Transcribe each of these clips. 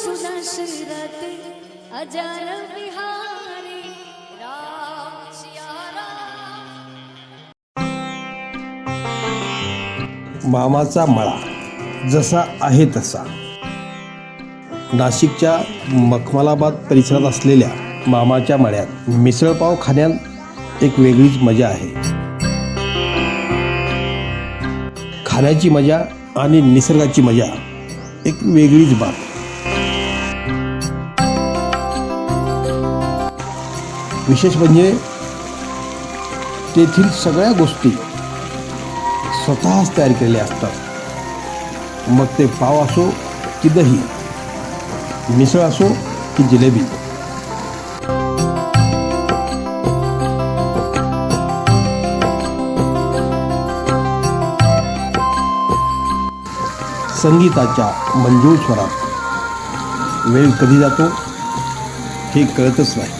दशरथ अजर बिहारी राम सियाराम। मामाचा मळा जसा आहे तसा. नाशिकच्या मखमलाबाद परिसरात असलेल्या मामाच्या मळ्यात मिसळपाव खाण्यात एक वेगळीच मजा आहे. खाण्याची मजा आणि निसर्गाची मजा एक वेगळीच बाब. विशेष म्हणजे तेथील सगळ्या गोष्टी स्वतःच तयार केलेल्या असतात. मग ते पाव असो की दही मिसळ असो की जिलेबी. संगीताच्या मंजूळ स्वरात वेळ कधी जातो हे कळतच नाही.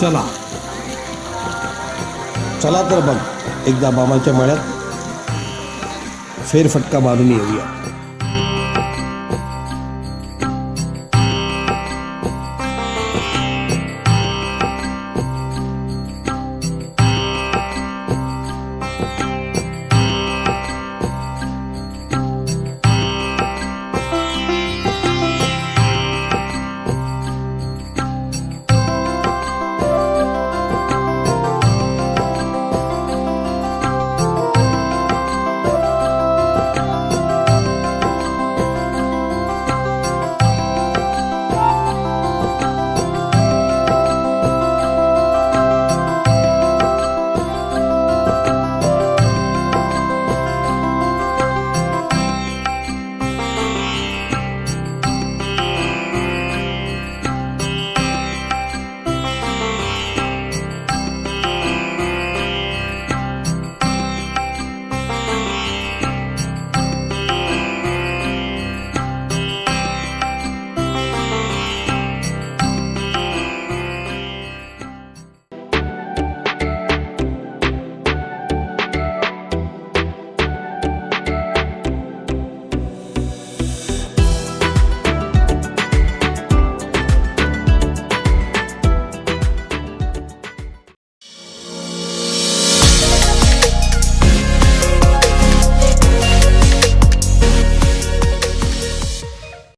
चला. चला तर बघ एकदा मामाच्या मळ्यात फेरफटका मारून येऊया.